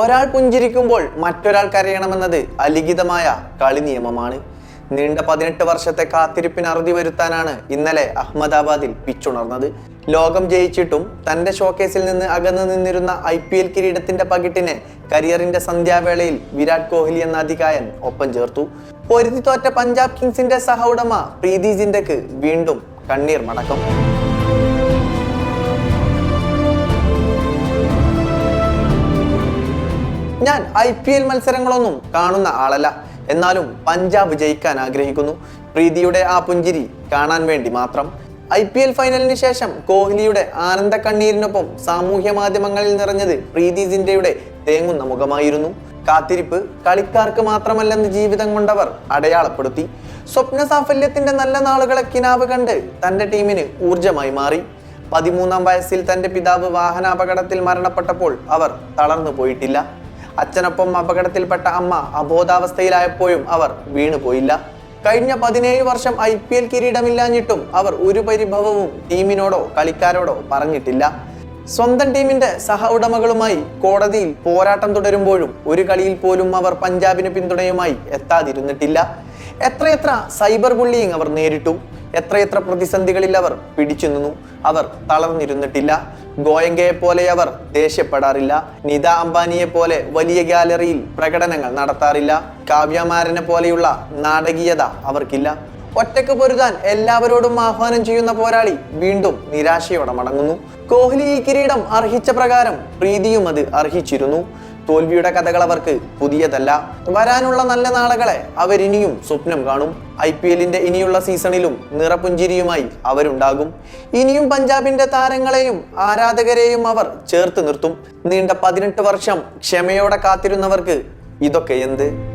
ഒരാൾ പുഞ്ചിരിക്കുമ്പോൾ മറ്റൊരാൾ കരയണമെന്നത് അലിഖിതമായ കളി നിയമമാണ്. നീണ്ട പതിനെട്ട് വർഷത്തെ കാത്തിരിപ്പിന് അറുതി വരുത്താനാണ് ഇന്നലെ അഹമ്മദാബാദിൽ പിച്ചുണർന്നത്. ലോകം ജയിച്ചിട്ടും തന്റെ ഷോക്കേസിൽ നിന്ന് അകന്നു നിന്നിരുന്ന ഐ പി എൽ കിരീടത്തിന്റെ പകിട്ടിനെ കരിയറിന്റെ സന്ധ്യാവേളയിൽ വിരാട് കോഹ്ലി എന്ന അധികായൻ ഒപ്പം ചേർത്തു. പൊരുതി തോറ്റ പഞ്ചാബ് കിങ്സിന്റെ സഹ ഉടമ പ്രീതി ജിൻഡക്ക് വീണ്ടും കണ്ണീർ മടക്കം. ഞാൻ ഐ പി എൽ മത്സരങ്ങളൊന്നും കാണുന്ന ആളല്ല. എന്നാലും പഞ്ചാബ് ജയിക്കാൻ ആഗ്രഹിക്കുന്നു. പ്രീതിയുടെ ആ പുഞ്ചിരി കാണാൻ വേണ്ടി മാത്രം. ഐ പി എൽ ഫൈനലിന് ശേഷം കോഹ്ലിയുടെ ആനന്ദ കണ്ണീരിനൊപ്പം സാമൂഹ്യ മാധ്യമങ്ങളിൽ നിറഞ്ഞത് പ്രീതി സിൻഡയുടെ തേങ്ങുന്ന മുഖമായിരുന്നു. കാത്തിരിപ്പ് കളിക്കാർക്ക് മാത്രമല്ലെന്ന് ജീവിതം കൊണ്ടവർ അടയാളപ്പെടുത്തി. സ്വപ്ന സാഫല്യത്തിന്റെ നല്ല നാളുകളെ കിനാവ് കണ്ട് തന്റെ ടീമിന് ഊർജമായി മാറി. പതിമൂന്നാം വയസ്സിൽ തന്റെ പിതാവ് വാഹനാപകടത്തിൽ മരണപ്പെട്ടപ്പോൾ അവർ തളർന്നു പോയിട്ടില്ല. അച്ഛനൊപ്പം അപകടത്തിൽപ്പെട്ട അമ്മ അബോധാവസ്ഥയിലായപ്പോഴും അവർ വീണുപോയില്ല. കഴിഞ്ഞ പതിനേഴ് വർഷം ഐ പി എൽ കിരീടമില്ലാഞ്ഞിട്ടും അവർ ഒരു പരിഭവവും ടീമിനോടോ കളിക്കാരോടോ പറഞ്ഞിട്ടില്ല. സ്വന്തം ടീമിന്റെ സഹ ഉടമകളുമായി കോടതിയിൽ പോരാട്ടം തുടരുമ്പോഴും ഒരു കളിയിൽ പോലും അവർ പഞ്ചാബിന് പിന്തുണയുമായി എത്താതിരുന്നിട്ടില്ല. എത്രയെത്ര സൈബർ ബുള്ളിയിങ് അവർ നേരിട്ടു. എത്രയെത്ര പ്രതിസന്ധികളിൽ അവർ പിടിച്ചു നിന്നു അവർ തളർന്നിരുന്നിട്ടില്ല. ഗോയങ്കയെ പോലെ അവർ ദേഷ്യപ്പെടാറില്ല. നിത അംബാനിയെ പോലെ വലിയ ഗാലറിയിൽ പ്രകടനങ്ങൾ നടത്താറില്ല. കാവ്യമാരനെ പോലെയുള്ള നാടകീയത അവർക്കില്ല. ഒറ്റയ്ക്ക് പൊരുതാൻ എല്ലാവരോടും ആഹ്വാനം ചെയ്യുന്ന പോരാളി വീണ്ടും നിരാശയോടെ മടങ്ങുന്നു. കോഹ്ലി ഈ കിരീടം അർഹിച്ച പ്രകാരം പ്രീതിയും അത് അർഹിച്ചിരുന്നു. തോൽവിയുടെ കഥകൾ അവർക്ക് പുതിയതല്ല. വരാനുള്ള നല്ല നാളുകളെ അവരിനിയും സ്വപ്നം കാണും. ഐ പി എല്ലിന്റെ ഇനിയുള്ള സീസണിലും നിറപുഞ്ചിരിയുമായി അവരുണ്ടാകും. ഇനിയും പഞ്ചാബിന്റെ താരങ്ങളെയും ആരാധകരെയും അവർ ചേർത്ത് നിർത്തും. നീണ്ട പതിനെട്ട് വർഷം ക്ഷമയോടെ കാത്തിരുന്നവർക്ക് ഇതൊക്കെ എന്ത്?